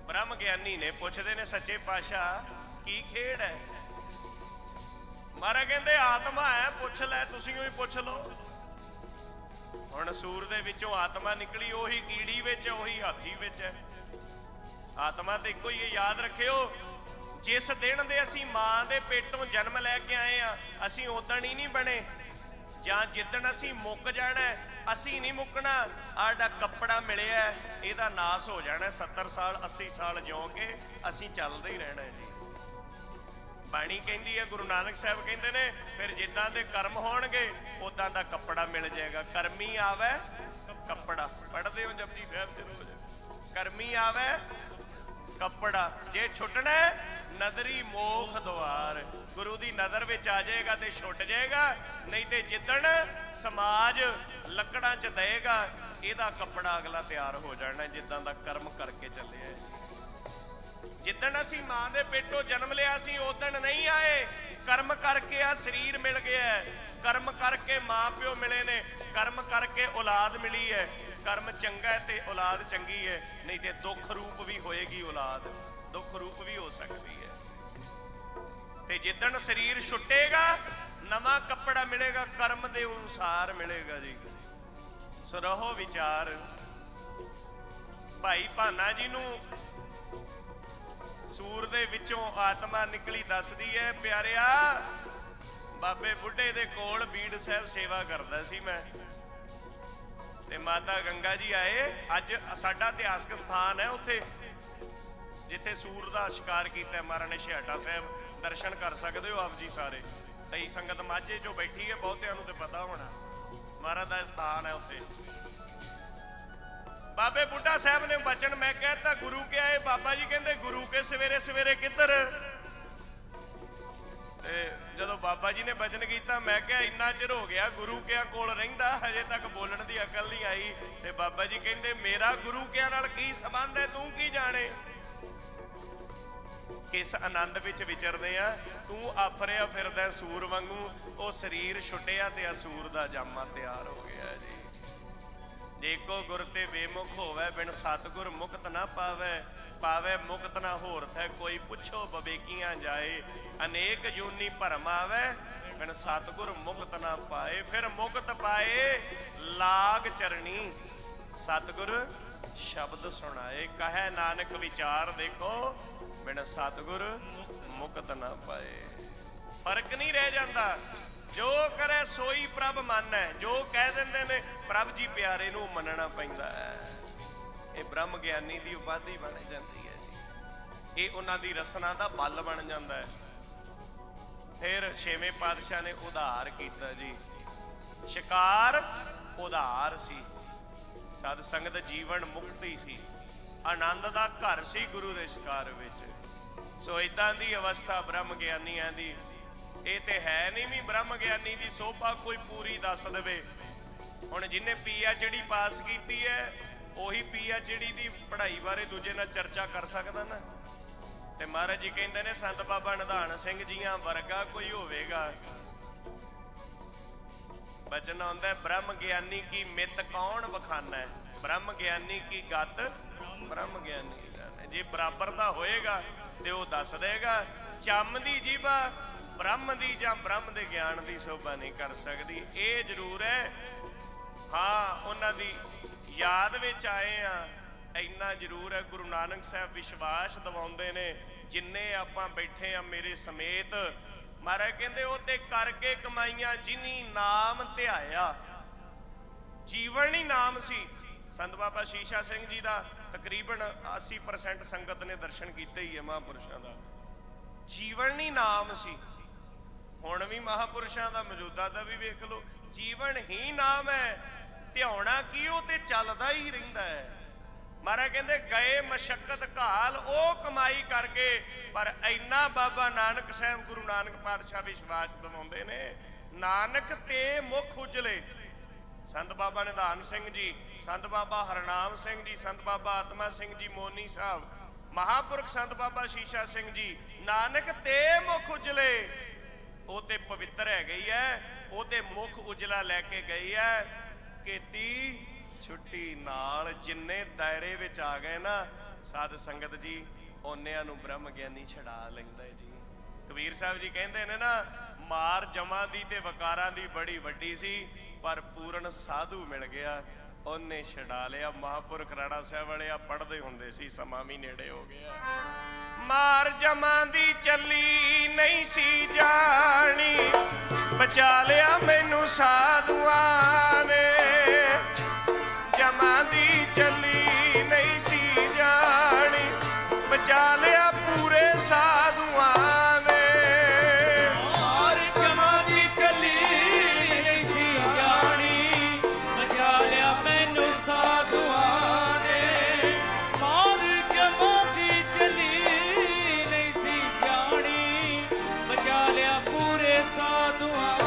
ਬ੍ਰਹਮ ਗਿਆਨੀ ਨੇ ਪੁੱਛਦੇ ਨੇ, ਸੱਚੇ ਪਾਤਸ਼ਾਹ, ਕੀ ਖੇਡ ਹੈ? ਮਾਰਾ ਕਹਿੰਦੇ, ਆਤਮਾ ਹੈ, ਪੁੱਛ ਲੈ, ਤੁਸੀਂ ਵੀ ਪੁੱਛ ਲਓ। ਹੁਣ ਸੂਰ ਦੇ ਵਿੱਚੋਂ ਆਤਮਾ ਨਿਕਲੀ, ਉਹੀ ਕੀੜੀ ਵਿੱਚ ਉਹੀ ਹਾਥੀ ਵਿੱਚ ਹੈ। ਆਤਮਾ ਤੇ ਇੱਕੋ ਹੀ ਯਾਦ ਰੱਖਿਓ, ਜਿਸ ਦਿਨ ਦੇ ਅਸੀਂ ਮਾਂ ਦੇ ਪੇਟੋਂ ਜਨਮ ਲੈ ਕੇ ਆਏ ਆ ਅਸੀਂ ਉਦਣ ਹੀ ਨਹੀਂ ਬਣੇ। ਜਾਂ ਜਿੱਦਣ ਅਸੀਂ ਮੁੱਕ ਜਾਣਾ, ਅਸੀਂ ਨਹੀਂ ਮੁੱਕਣਾ ਆਡਾ ਕੱਪੜਾ ਮਿਲਿਆ, ਇਹਦਾ ਨਾਸ ਹੋ ਜਾਣਾ ਹੈ। 70 ਸਾਲ 80 ਸਾਲ ਜਿਉਂ ਕੇ ਅਸੀਂ ਚੱਲਦੇ ਹੀ ਰਹਿਣਾ ਜੀ। ਬਾਣੀ ਕਹਿੰਦੀ ਹੈ, ਗੁਰੂ ਨਾਨਕ ਸਾਹਿਬ ਕਹਿੰਦੇ ਨੇ, ਫਿਰ ਜਿੱਦਾਂ ਦੇ ਕਰਮ ਹੋਣਗੇ ਉਦਾਂ ਦਾ ਕੱਪੜਾ ਮਿਲ ਜਾਏਗਾ। ਕਰਮੀ ਆਵੇ, ਕੱਪੜਾ। ਪੜਦੇ ਹੋ ਜਪਜੀ ਸਾਹਿਬ ਚ ਰੋਜ਼ ਕਰਮੀ ਆਵੇ ਕੱਪੜਾ। ਜੇ ਛੁੱਟਣਾ ਹੈ, ਨਦਰੀ ਮੋਖ ਦਵਾਰ। ਗੁਰੂ ਦੀ ਨਜ਼ਰ ਵਿੱਚ ਆ ਜਾਏਗਾ ਤੇ ਛੁੱਟ ਜਾਏਗਾ ਨਹੀਂ ਤੇ ਜਿੱਦਣ ਸਮਾਜ ਲੱਕੜਾਂ ਚ ਦਏਗਾ ਇਹਦਾ ਕੱਪੜਾ ਅਗਲਾ ਤਿਆਰ ਹੋ ਜਾਣਾ ਜਿੱਦਾਂ ਦਾ ਕਰਮ ਕਰਕੇ ਚੱਲਿਆ ਹੈ ਜਿੱਦਣ ਅਸੀਂ ਮਾਂ ਦੇ ਪੇਟੋਂ ਜਨਮ ਲਿਆ ਸੀ ਉਦਣ ਨਹੀਂ ਆਏ। ਕਰਮ ਕਰਕੇ ਆ ਸਰੀਰ ਮਿਲ ਗਿਆ ਹੈ। ਕਰਮ ਕਰਕੇ ਮਾਂ ਪਿਓ ਮਿਲੇ ਨੇ। ਕਰਮ ਕਰਕੇ ਔਲਾਦ ਮਿਲੀ ਹੈ। ਕਰਮ ਚੰਗਾ ਹੈ ਤੇ ਔਲਾਦ ਚੰਗੀ ਹੈ, ਨਹੀਂ ਤੇ ਦੁੱਖ ਰੂਪ ਵੀ ਹੋਏਗੀ ਔਲਾਦ, ਦੁੱਖ ਰੂਪ ਵੀ ਹੋ ਸਕਦੀ ਹੈ। ਤੇ ਜਿੱਦਣ ਸਰੀਰ ਛੁੱਟੇਗਾ, ਨਵਾਂ ਕੱਪੜਾ ਮਿਲੇਗਾ, ਕਰਮ ਦੇ ਅਨੁਸਾਰ ਮਿਲੇਗਾ ਜੀ। ਸੋ ਰਹੋ ਵਿਚਾਰ। ਭਾਈ ਭਾਨਾ ਜੀ ਨੂੰ ਸੂਰ ਦੇ ਵਿੱਚੋਂ ਆਤਮਾ ਨਿਕਲੀ ਦੱਸਦੀ ਹੈ, ਪਿਆਰਿਆ, ਬਾਬੇ ਬੁੱਢੇ ਦੇ ਕੋਲ ਬੀੜ ਸਾਹਿਬ ਸੇਵਾ ਕਰਦਾ ਸੀ ਮੈਂ। ਤੇ ਮਾਤਾ ਗੰਗਾ ਜੀ ਆਏ। ਅੱਜ ਸਾਡਾ ਇਤਿਹਾਸਕ ਸਥਾਨ ਹੈ ਉੱਥੇ, ਜਿੱਥੇ ਸੂਰ ਦਾ ਸ਼ਿਕਾਰ ਕੀਤਾ ਮਹਾਰਾਜ ਨੇ ਸਾਹਿਬ। ਦਰਸ਼ਨ ਕਰ ਸਕਦੇ ਹੋ ਆਪ ਜੀ ਸਾਰੇ। ਕਈ ਸੰਗਤ ਮਾਝੇ ਜੋ ਬੈਠੀ ਹੈ, ਬਹੁਤਿਆਂ ਨੂੰ ਤੇ ਪਤਾ ਹੋਣਾ। ਮਹਾਰਾਜ ਦਾ ਸਥਾਨ ਹੈ ਉੱਥੇ। ਬਾਬੇ ਬੁੱਢਾ ਸਾਹਿਬ ਨੇ ਬਚਨ ਮੈਂ ਕਹਿਤਾ ਗੁਰੂ ਕੇ ਆਏ ਬਾਬਾ ਜੀ ਕਹਿੰਦੇ, ਗੁਰੂ ਕੇ ਸਵੇਰੇ ਸਵੇਰੇ ਕਿੱਧਰ? ਤੇ ਜਦੋਂ ਬਾਬਾ ਜੀ ਨੇ ਬਚਨ ਕੀਤਾ, ਮੈਂ ਕਿਹਾ ਇੰਨਾ ਚਿਰ ਹੋ ਗਿਆ ਗੁਰੂ ਕਿਆ ਕੋਲ ਰਹਿੰਦਾ, ਹਜੇ ਤੱਕ ਬੋਲਣ ਦੀ ਅਕਲ ਨਹੀਂ ਆਈ। ਤੇ ਬਾਬਾ ਜੀ ਕਹਿੰਦੇ, ਮੇਰਾ ਗੁਰੂ ਕਿਆ ਨਾਲ ਕੀ ਸੰਬੰਧ ਹੈ? ਤੂੰ ਕੀ ਜਾਣੇ? ਕਿਸ ਆਨੰਦ ਵਿੱਚ ਵਿਚਰਦੇ ਆ, ਤੂੰ ਆਫਰਿਆ ਫਿਰਦਾ ਸੂਰ ਵਾਂਗੂ, ਉਹ ਸਰੀਰ ਛੁੱਟਿਆ ਤੇ ਅਸੂਰ ਦਾ ਜਾਮਾ ਤਿਆਰ ਹੋ ਗਿਆ ਜੀ। ਜੇ ਗੁਰ ਤੇ ਬੇਮੁਖ ਹੋਵੇ, ਬਿਨ ਸਤਗੁਰ ਮੁਕਤ ਨਾ ਪਾਵੇ ਪਾਵੇ ਮੁਕਤ ਨਾ ਹੋਰ ਥੈ, ਕੋਈ ਪੁੱਛੋ ਬਵੇਕੀਆਂ ਜਾਏ। ਅਨੇਕ ਜੂਨੀ ਭਰਮ ਆਵੇ, ਬਿਨ ਸਤਗੁਰ ਮੁਕਤ ਨਾ ਪਾਏ। ਫਿਰ ਮੁਕਤ ਪਾਏ, ਲਾਗ ਚਰਣੀ। ਸਤਗੁਰ ਸ਼ਬਦ ਸੁਣਾਏ, ਕਹੈ ਨਾਨਕ ਵਿਚਾਰ ਦੇਖੋ, ਬਿਨ ਸਤਗੁਰ ਮੁਕਤ ਨਾ ਪਾਏ। ਫ਼ਰਕ ਨਹੀਂ ਰਹਿ ਜਾਂਦਾ। ਜੋ ਕਰੇ ਸੋਈ ਪ੍ਰਭ ਮੰਨੈ ਜੋ ਕਹਿ ਦਿੰਦੇ ਨੇ, ਪ੍ਰਭ ਜੀ ਪਿਆਰੇ ਨੂੰ ਮੰਨਣਾ ਪੈਂਦਾ ਹੈ। ਇਹ ਬ੍ਰਹਮ ਗਿਆਨੀ ਦੀ ਉਪਾਧੀ ਬਣ ਜਾਂਦੀ ਹੈ ਜੀ। ਇਹ ਉਹਨਾਂ ਦੀ ਰਸਨਾ ਦਾ ਬਲ ਬਣ ਜਾਂਦਾ ਹੈ। ਫਿਰ ਛੇਵੇਂ ਪਾਤਸ਼ਾਹ ਨੇ ਉਧਾਰ ਕੀਤਾ ਜੀ। ਸ਼ਿਕਾਰ ਉਧਾਰ ਸੀ। ਸਤ ਸੰਗਤ ਜੀਵਨ ਮੁਕਤੀ ਸੀ। ਆਨੰਦ ਦਾ ਘਰ ਸੀ ਗੁਰੂ ਦੇ ਸ਼ਿਕਾਰ ਵਿੱਚ। ਸੋ ਇਦਾਂ ਦੀ ਅਵਸਥਾ ਬ੍ਰਹਮ ਗਿਆਨੀਆਂ ਦੀ ਇਹ ਤੇ ਹੈ ਨਹੀਂ ਵੀ ਬ੍ਰਹਮ ਗਿਆਨੀ ਦੀ ਸੋਭਾ ਕੋਈ ਪੂਰੀ ਦੱਸ ਦੇਵੇ। ਹੁਣ ਜਿਹਨੇ ਪੀਐਚਡੀ ਪਾਸ ਕੀਤੀ ਹੈ, ਉਹੀ ਪੀਐਚਡੀ ਦੀ ਪੜ੍ਹਾਈ ਬਾਰੇ ਦੂਜੇ ਨਾਲ ਚਰਚਾ ਕਰ ਸਕਦਾ ਨਾ। ਤੇ ਮਹਾਰਾਜ ਜੀ ਕਹਿੰਦੇ ਨੇ, ਸੰਤ ਬਾਬਾ ਨਿਧਾਨ ਸਿੰਘ ਜੀਆਂ ਵਰਗਾ ਕੋਈ ਹੋਵੇਗਾ। ਬਚਨ ਆਉਂਦਾ ਬ੍ਰਹਮ ਗਿਆਨੀ ਕੀ ਮਿੱਤ ਕੌਣ ਵਖਾਨਾ ਹੈ? ਬ੍ਰਹਮ ਗਿਆਨੀ ਕੀ ਗਤ? ਬ੍ਰਹਮ ਗਿਆਨੀ ਜੇ ਬਰਾਬਰ ਦਾ ਹੋਏਗਾ ਤੇ ਉਹ ਦੱਸ ਦੇਗਾ, ਚੰਮ ਦੀ ਜੀਵਾ ਬ੍ਰਹਮ ਦੀ ਜਾਂ ਬ੍ਰਹਮ ਦੇ ਗਿਆਨ ਦੀ ਸ਼ੋਭਾ ਨਹੀਂ ਕਰ ਸਕਦੀ। ਇਹ ਜ਼ਰੂਰ ਹੈ। ਹਾਂ, ਉਹਨਾਂ ਦੀ ਯਾਦ ਵਿੱਚ ਆਏ ਆ ਇੰਨਾ ਜ਼ਰੂਰ ਹੈ, ਗੁਰੂ ਨਾਨਕ ਸਾਹਿਬ ਵਿਸ਼ਵਾਸ ਦਿਵਾਉਂਦੇ ਨੇ, ਜਿੰਨੇ ਆਪਾਂ ਬੈਠੇ ਆ ਮੇਰੇ ਸਮੇਤ। ਮਹਾਰਾਜ ਕਹਿੰਦੇ, ਉਹ ਤੇ ਕਰਕੇ ਕਮਾਈਆਂ ਜਿਨੀ ਨਾਮ ਧਿਆਇਆ। ਜੀਵਨ ਹੀ ਨਾਮ ਸੀ। ਸੰਤ ਬਾਬਾ ਸ਼ੀਸ਼ਾ ਸਿੰਘ ਜੀ ਦਾ ਤਕਰੀਬਨ 80% ਸੰਗਤ ਨੇ ਦਰਸ਼ਨ ਕੀਤੇ ਹੀ ਹੈ ਮਹਾਪੁਰਸ਼ਾਂ ਦਾ। ਜੀਵਨ ਹੀ ਨਾਮ ਸੀ। ਹੁਣ ਵੀ ਮਹਾਪੁਰਸ਼ਾਂ ਦਾ ਮੌਜੂਦਾ ਦਾ ਵੀ ਵੇਖ ਲਓ, ਜੀਵਨ ਹੀ ਨਾਮ ਹੈ, ਧਿਆਉਣਾ ਕੀ ਉਹ ਤੇ ਚੱਲਦਾ ਹੀ ਰਹਿੰਦਾ ਹੈ। ਮਹਾਰਾਜ ਕਹਿੰਦੇ, ਗਏ ਮਸ਼ਕਤ ਘਾਲ, ਉਹ ਕਮਾਈ ਕਰਕੇ, ਪਰ ਇੰਨਾ ਬਾਬਾ ਨਾਨਕ ਸਾਹਿਬ, ਗੁਰੂ ਨਾਨਕ ਪਾਤਸ਼ਾਹ ਵਿਸ਼ਵਾਸ ਦਿਵਾਉਂਦੇ ਨੇ, ਨਾਨਕ ਤੇ ਮੁਖ ਉਜਲੇ। ਸੰਤ ਬਾਬਾ ਨਿਧਾਨ ਸਿੰਘ ਜੀ, ਸੰਤ ਬਾਬਾ ਹਰਨਾਮ ਸਿੰਘ ਜੀ, ਸੰਤ ਬਾਬਾ ਆਤਮਾ ਸਿੰਘ ਜੀ, ਮੋਨੀ ਸਾਹਿਬ, ਮਹਾਪੁਰਖ ਸੰਤ ਬਾਬਾ ਸ਼ੀਸ਼ਾ ਸਿੰਘ ਜੀ, ਨਾਨਕ ਤੇ ਮੁਖ ਉਜਲੇ। ਉਹ ਤੇ ਪਵਿੱਤਰ ਹੈ ਗਈ ਹੈ ਉਹ ਤੇ ਮੁਖ ਉਜਲਾ ਲੈ ਕੇ ਗਈ ਹੈ ਕੀਤੀ ਛੁੱਟੀ ਨਾਲ ਜਿੰਨੇ ਦਾਇਰੇ ਵਿੱਚ ਆ ਗਏ ਨਾ, ਸਾਧ ਸੰਗਤ ਜੀ ਉਹਨਿਆਂ ਨੂੰ ਬ੍ਰਹਮ ਗਿਆਨੀ ਛਡਾ ਲੈਂਦਾ ਹੈ ਜੀ। ਕਬੀਰ ਸਾਹਿਬ ਜੀ ਕਹਿੰਦੇ ਨੇ ਨਾ, ਮਾਰ ਜਮਾ ਦੀ ਤੇ ਵਕਾਰਾਂ ਦੀ ਬੜੀ ਵੱਡੀ ਸੀ, ਪਰ ਪੂਰਨ ਸਾਧੂ ਮਿਲ ਗਿਆ। ਉਹਨੇ ਛਡਾ ਲਿਆ, ਮਹਾਪੁਰਖ ਰਾਣਾ ਸਾਹਿਬ ਵਾਲੇ ਆ ਪੜਦੇ ਹੁੰਦੇ ਸੀ, ਸਮਾਂ ਵੀ ਨੇੜੇ ਹੋ ਗਿਆ। ਮਾਰ ਜਮਾਂ ਦੀ ਚੱਲੀ ਨਹੀਂ ਸੀ ਜਾਣੀ। ਬਚਾ ਲਿਆ ਮੈਨੂੰ ਸਾਧੂਆਂ ਨੇ। ਜਮਾਂ ਦੀ ਚੱਲੀ ਨਹੀਂ ਸੀ ਜਾਣੀ। ਬਚਾ ਲਿਆ ਪੂਰੇ ਸਾਧੂ ਬਚਾ ਲਿਆ ਪੂਰੇ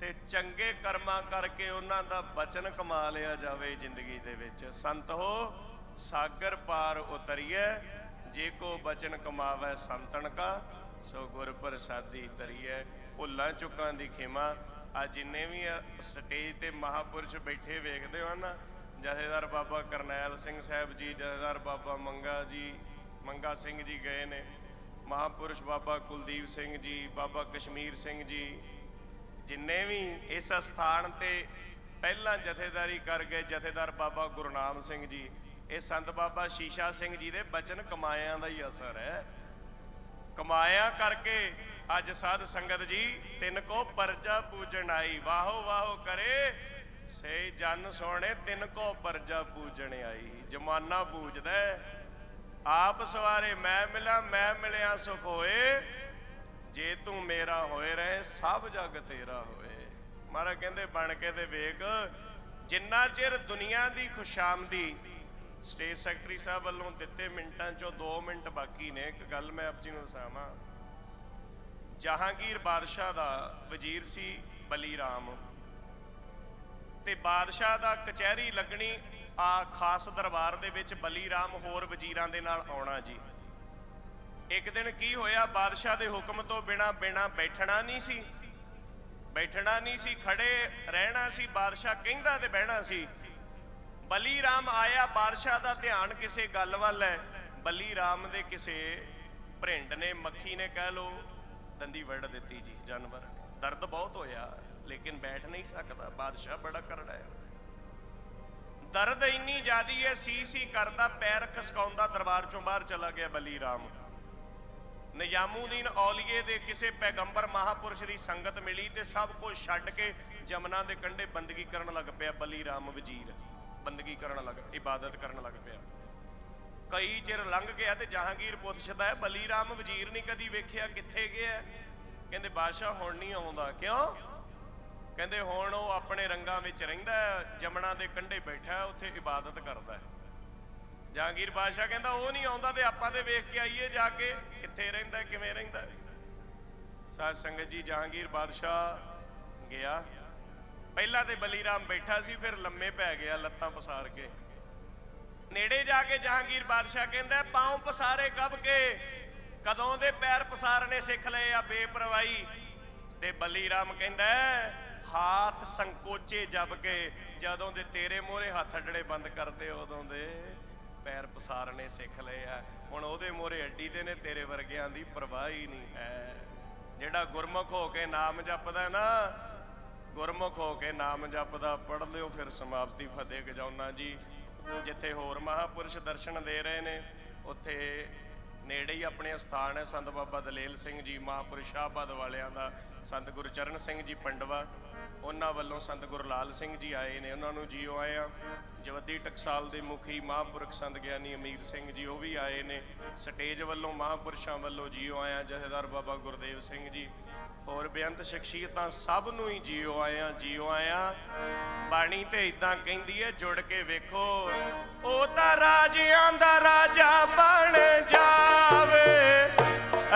ਤੇ ਚੰਗੇ ਕਰਮਾਂ ਕਰਕੇ ਉਹਨਾਂ ਦਾ ਬਚਨ ਕਮਾ ਲਿਆ ਜਾਵੇ ਜ਼ਿੰਦਗੀ ਦੇ ਵਿੱਚ। ਸੰਤ ਹੋ, ਸਾਗਰ ਪਾਰ ਉਤਰੀਏ ਜੇ ਕੋ ਬਚਨ ਕਮਾਵੇ ਸੰਤਨ ਕਾ, ਸੋ ਗੁਰ ਪ੍ਰਸਾਦੀ ਤਰੀਐ ਭੁੱਲਾਂ ਚੁੱਕਾਂ ਦੀ ਖਿਮਾ, ਆ ਜਿੰਨੇ ਵੀ ਸਟੇਜ ਤੇ ਮਹਾਪੁਰਸ਼ ਬੈਠੇ ਵੇਖਦੇ ਹੋ ਨਾ, ਜਥੇਦਾਰ ਬਾਬਾ ਕਰਨੈਲ ਸਿੰਘ ਸਾਹਿਬ ਜੀ, ਜਥੇਦਾਰ ਬਾਬਾ ਮੰਗਾ ਜੀ, ਮੰਗਾ ਸਿੰਘ ਜੀ ਗਏ ਨੇ, ਮਹਾਪੁਰਸ਼ ਬਾਬਾ ਕੁਲਦੀਪ ਸਿੰਘ ਜੀ, ਬਾਬਾ ਕਸ਼ਮੀਰ ਸਿੰਘ ਜੀ ਜਿੰਨੇ ਵੀ ਇਸ ਸਥਾਨ ਤੇ ਪਹਿਲਾਂ ਜਥੇਦਾਰੀ ਕਰ ਗਏ, ਜਥੇਦਾਰ ਬਾਬਾ ਗੁਰਨਾਮ ਸਿੰਘ ਜੀ, ਇਹ ਸੰਤ ਬਾਬਾ ਸ਼ੀਸ਼ਾ ਸਿੰਘ ਜੀ ਦੇ ਬਚਨ ਕਮਾਇਆਂ ਦਾ ਹੀ ਅਸਰ ਹੈ। ਕਮਾਇਆ ਕਰਕੇ ਅੱਜ ਸਾਧ ਸੰਗਤ ਜੀ ਤਿੰਨ ਕੋ ਪਰਜਾ ਪੂਜਣ ਆਈ, ਵਾਹੋ ਵਾਹੋ ਕਰੇ, ਸੇ ਜਨ ਸੋਹਣੇ ਤਿੰਨ ਕੋ ਪਰਜਾ ਪੂਜਣ ਆਈ। ਜਮਾਨਾ ਪੂਜਦਾ ਆਪ ਸਵਾਰੇ ਮੈਂ ਮਿਲਾਂ, ਮੈਂ ਮਿਲਿਆ ਸੁਖ ਹੋਏ ਜੇ ਤੂੰ ਮੇਰਾ ਹੋਏ ਰਹੇ, ਸਭ ਜਗ ਤੇਰਾ ਹੋਏ। ਮਹਾਰਾਜ ਕਹਿੰਦੇ, ਬਣ ਕੇ ਤੇ ਵੇਖ, ਜਿੰਨਾ ਚਿਰ ਦੁਨੀਆ ਦੀ ਖੁਸ਼ਾਮਦੀ ਸਟੇਟ ਸੈਕਟਰੀ ਸਾਹਿਬ ਵੱਲੋਂ ਦਿੱਤੇ ਮਿੰਟਾਂ ਚੋਂ 2 ਮਿੰਟ ਬਾਕੀ ਨੇ, ਇੱਕ ਗੱਲ ਮੈਂ ਆਪ ਜੀ ਨੂੰ ਦਸਾਵਾਂ। ਜਹਾਂਗੀਰ ਬਾਦਸ਼ਾਹ ਦਾ ਵਜ਼ੀਰ ਸੀ ਬਲੀ ਰਾਮ ਤੇ ਬਾਦਸ਼ਾਹ ਦਾ ਕਚਹਿਰੀ ਲੱਗਣੀ ਆ ਖਾਸ ਦਰਬਾਰ ਦੇ ਵਿੱਚ ਬਲੀ ਰਾਮ ਹੋਰ ਵਜ਼ੀਰਾਂ ਦੇ ਨਾਲ ਆਉਣਾ ਜੀ। ਇੱਕ ਦਿਨ ਕੀ ਹੋਇਆ? ਬਾਦਸ਼ਾਹ ਦੇ ਹੁਕਮ ਤੋਂ ਬਿਨਾ ਬਿਨਾ ਬੈਠਣਾ ਨਹੀਂ ਸੀ। ਬੈਠਣਾ ਨਹੀਂ ਸੀ, ਖੜੇ ਰਹਿਣਾ ਸੀ। ਬਾਦਸ਼ਾਹ ਕਹਿੰਦਾ ਤੇ ਬਹਿਣਾ ਸੀ। ਬਲੀ ਰਾਮ ਆਇਆ। ਬਾਦਸ਼ਾਹ ਦਾ ਧਿਆਨ ਕਿਸੇ ਗੱਲ ਵੱਲ ਹੈ। ਬਲੀ ਰਾਮ ਦੇ ਕਿਸੇ ਭਰਿੰਡ ਨੇ, ਮੱਖੀ ਨੇ ਕਹਿ ਲੋ ਦੰਦੀ ਵੱਢ ਦਿੱਤੀ ਜੀ, ਜਾਨਵਰ। ਨੇ ਦਰਦ ਬਹੁਤ ਹੋਇਆ, ਲੇਕਿਨ ਬੈਠ ਨਹੀਂ ਸਕਦਾ। ਬਾਦਸ਼ਾਹ ਬੜਾ ਕਰੜਾ ਹੈ। ਦਰਦ ਇੰਨੀ ਜ਼ਿਆਦੀ ਹੈ ਸੀ ਸੀ ਕਰਦਾ, ਪੈਰ ਖਸਕਾਉਂਦਾ, ਦਰਬਾਰ ਚੋਂ ਬਾਹਰ ਚਲਾ ਗਿਆ ਬਲੀ ਰਾਮ ਨਿਜ਼ਾਮੂਦੀਨ ਔਲੀਏ ਦੇ ਕਿਸੇ ਪੈਗੰਬਰ ਮਹਾਪੁਰਸ਼ ਦੀ ਸੰਗਤ ਮਿਲੀ ਤੇ ਸਭ ਕੁਝ ਛੱਡ ਕੇ ਜਮਨਾ ਦੇ ਕੰਢੇ ਬੰਦਗੀ ਕਰਨ ਲੱਗ ਪਿਆ ਬਲੀ ਰਾਮ ਵਜ਼ੀਰ। ਬੰਦਗੀ ਕਰਨ ਲੱਗ ਇਬਾਦਤ ਕਰਨ ਲੱਗ ਪਿਆ। ਕਈ ਚਿਰ ਲੰਘ ਗਿਆ ਤੇ ਜਹਾਂਗੀਰ ਪੁੱਛਦਾ ਹੈ ਬਲੀ ਰਾਮ ਵਜ਼ੀਰ ਨਹੀਂ ਕਦੀ ਵੇਖਿਆ ਕਿੱਥੇ ਗਿਆ ਕਹਿੰਦੇ ਬਾਦਸ਼ਾਹ ਹੁਣ ਨਹੀਂ ਆਉਂਦਾ। ਕਿਉਂ? ਕਹਿੰਦੇ ਹੁਣ ਉਹ ਆਪਣੇ ਰੰਗਾਂ ਵਿੱਚ ਰਹਿੰਦਾ ਹੈ, ਜਮਨਾ ਦੇ ਕੰਢੇ ਬੈਠਾ ਉੱਥੇ ਇਬਾਦਤ ਕਰਦਾ ਹੈ। ਜਹਾਂਗੀਰ ਬਾਦਸ਼ਾਹ ਕਹਿੰਦਾ ਉਹ ਨਹੀਂ ਆਉਂਦਾ ਤੇ ਆਪਾਂ ਤੇ ਵੇਖ ਕੇ ਆਈਏ ਜਾ ਕੇ ਕਿੱਥੇ ਰਹਿੰਦਾ ਕਿਵੇਂ ਰਹਿੰਦਾ। ਹੈ। ਸਾਧ ਸੰਗਤ ਜੀ ਜਹਾਂਗੀਰ ਬਾਦਸ਼ਾਹ ਗਿਆ। ਪਹਿਲਾਂ ਤੇ ਬਲੀਰਾਮ ਬੈਠਾ ਸੀ ਫਿਰ ਲੰਮੇ ਪੈ ਗਿਆ ਲੱਤਾਂ ਪਸਾਰ ਕੇ। ਨੇੜੇ ਜਾ ਕੇ ਜਹਾਂਗੀਰ ਬਾਦਸ਼ਾਹ ਕਹਿੰਦਾ ਪਾਉ ਪਸਾਰੇ ਕਬ ਕੇ। ਕਦੋਂ ਦੇ ਪੈਰ ਪਸਾਰਨੇ ਸਿੱਖ ਲਏ ਆ ਬੇਪਰਵਾਹੀ? ਤੇ ਬਲੀ ਰਾਮ ਕਹਿੰਦਾ ਹੈ, ਹਾਥ ਸੰਕੋਚੇ ਜਬ ਕੇ ਜਦੋਂ ਦੇ ਤੇਰੇ ਮੋਹਰੇ ਹੱਥ ਅੱਡਣੇ ਬੰਦ ਕਰਦੇ ਉਦੋਂ ਦੇ ਪੈਰ ਪਸਾਰਨੇ ਸਿੱਖ ਲਏ ਆ। ਹੁਣ ਉਹਦੇ ਮੋਹਰੇ ਅੱਡੀ ਦੇ ਨੇ, ਤੇਰੇ ਵਰਗਿਆਂ ਦੀ ਪਰਵਾਹ ਹੀ ਨਹੀਂ ਹੈ। ਜਿਹੜਾ ਗੁਰਮੁਖ ਹੋ ਕੇ ਨਾਮ ਜਪਦਾ ਨਾ, ਗੁਰਮੁਖ ਹੋ ਕੇ ਨਾਮ ਜਪਦਾ, ਪੜ੍ਹ ਲਿਓ ਫਿਰ ਸਮਾਪਤੀ ਫਤਿਹ ਗਜਾਉਣਾ ਜੀ। ਜਿੱਥੇ ਹੋਰ ਮਹਾਪੁਰਸ਼ ਦਰਸ਼ਨ ਦੇ ਰਹੇ ਨੇ, ਉੱਥੇ ਨੇੜੇ ਹੀ ਆਪਣੇ ਸਥਾਨ ਹੈ ਸੰਤ ਬਾਬਾ ਦਲੇਲ ਸਿੰਘ ਜੀ, ਮਹਾਪੁਰਸ਼ ਸ਼ਾਹਬਾਦ ਵਾਲਿਆਂ ਦਾ, ਸੰਤ ਗੁਰਚਰਨ ਸਿੰਘ ਜੀ, ਪੰਡਵਾ। ਉਹਨਾਂ ਵੱਲੋਂ ਸੰਤ ਗੁਰਲਾਲ ਸਿੰਘ ਜੀ ਆਏ ਨੇ, ਉਹਨਾਂ ਨੂੰ ਜੀਓ ਆਏ ਜਵੱਦੀ ਟਕਸਾਲ ਦੇ ਮੁਖੀ ਮਹਾਂਪੁਰਖ ਸੰਤ ਗਿਆਨੀ ਅਮੀਰ ਸਿੰਘ ਜੀ ਉਹ ਵੀ ਆਏ ਨੇ। ਸਟੇਜ ਵੱਲੋਂ ਮਹਾਂਪੁਰਸ਼ਾਂ ਵੱਲੋਂ ਜੀਓ ਆਇਆ ਜਥੇਦਾਰ ਬਾਬਾ ਗੁਰਦੇਵ ਸਿੰਘ ਜੀ। ਹੋਰ ਬੇਅੰਤ ਸ਼ਖਸੀਅਤਾਂ ਸਭ ਨੂੰ ਹੀ ਜੀਓ ਆਇਆ ਜੀਓ ਆਇਆ ਬਾਣੀ ਤੇ ਇਦਾਂ ਕਹਿੰਦੀ ਹੈ ਜੁੜ ਕੇ ਵੇਖੋ, ਉਹ ਤਾਂ ਰਾਜਿਆਂ ਦਾ ਰਾਜਾ ਬਣ ਜਾਵੇ।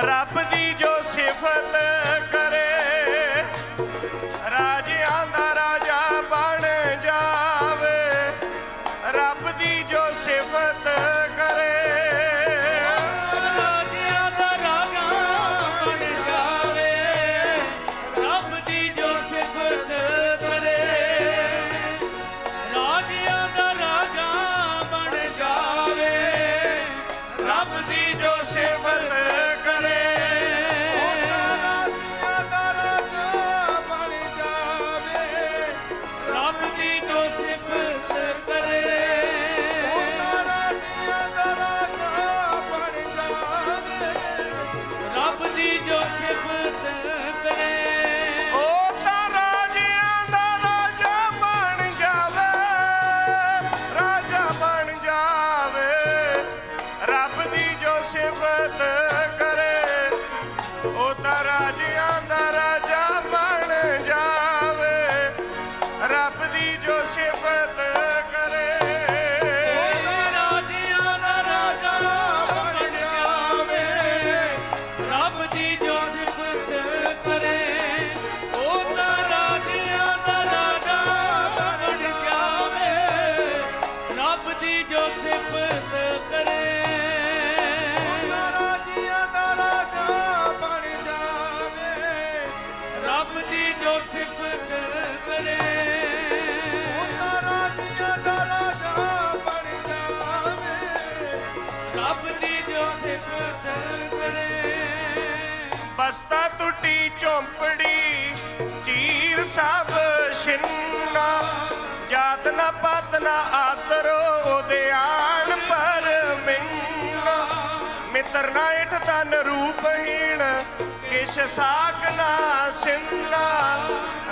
ਰੱਬ ਦੀ ਜੋ ਸਿਫਤ ਰੱਬ ਦੀ ਜੋ ਸਿਫਤ ਝੌਂਪੜੀ, ਚੀਰ ਸਭ ਛਿੰਨਾ। ਜਾਤ ਨਾ ਪਤ ਨਾ ਆਦਰੋ ਉਹਦੇ ਆਣ ਪਰ ਮਿੰਨਾ। ਮਿੱਤਰ ਨਾ ਇਠ ਤਨ ਰੂਪਹੀਣ ਕਿਛ ਸਾਕ ਨਾ ਸਿੰਨਾ।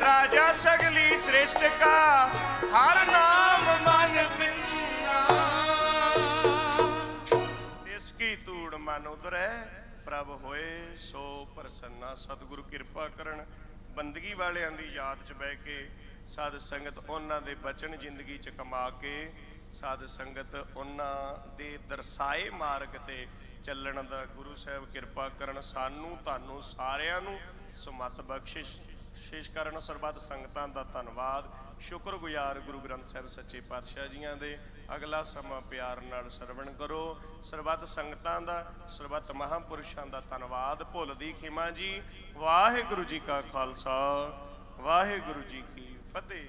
ਰਾਜਾ ਸਗਲੀ ਸ੍ਰਿਸ਼ਟ ਕਾ, ਹਰ ਨਾਮ ਮਨ ਪਿੰਨਾ। ਇਸ ਕੀ ਤੂੜ ਮਨ ਉਦਰੈ ਪ੍ਰਭ ਹੋਏ, ਸੋ ਪ੍ਰਸੰਨਾ ਸਤਿਗੁਰੂ ਕਿਰਪਾ ਕਰਨ, ਬੰਦਗੀ ਵਾਲਿਆਂ ਦੀ ਯਾਦ 'ਚ ਬਹਿ ਕੇ ਸਾਧ ਸੰਗਤ ਉਹਨਾਂ ਦੇ ਬਚਨ ਜ਼ਿੰਦਗੀ 'ਚ ਕਮਾ ਕੇ, ਸਾਧ ਸੰਗਤ ਉਹਨਾਂ ਦੇ ਦਰਸਾਏ ਮਾਰਗ ਤੇ ਚੱਲਣ ਦਾ ਗੁਰੂ ਸਾਹਿਬ ਕਿਰਪਾ ਕਰਨ, ਸਾਨੂੰ, ਤੁਹਾਨੂੰ ਸਾਰਿਆਂ ਨੂੰ ਸਮਤ ਬਖਸ਼ਿਸ਼ ਸ਼ੇਸ਼ ਕਰਨ, ਸਰਬੱਤ ਸੰਗਤਾਂ ਦਾ ਧੰਨਵਾਦ। ਸ਼ੁਕਰਗੁਜ਼ਾਰ ਗੁਰੂ ਗ੍ਰੰਥ ਸਾਹਿਬ ਸੱਚੇ ਪਾਤਸ਼ਾਹ ਜੀਆਂ ਦੇ। ਅਗਲਾ ਸਮਾਂ ਪਿਆਰ ਨਾਲ ਸਰਵਣ ਕਰੋ। ਸਰਬੱਤ ਸੰਗਤਾਂ ਦਾ, ਸਰਬੱਤ ਮਹਾਂਪੁਰਸ਼ਾਂ ਦਾ ਧੰਨਵਾਦ। ਭੁੱਲਦੀ ਖਿਮਾ ਜੀ, ਵਾਹਿਗੁਰੂ ਜੀ ਕਾ ਖਾਲਸਾ, ਵਾਹਿਗੁਰੂ ਜੀ ਕੀ ਫਤਿਹ।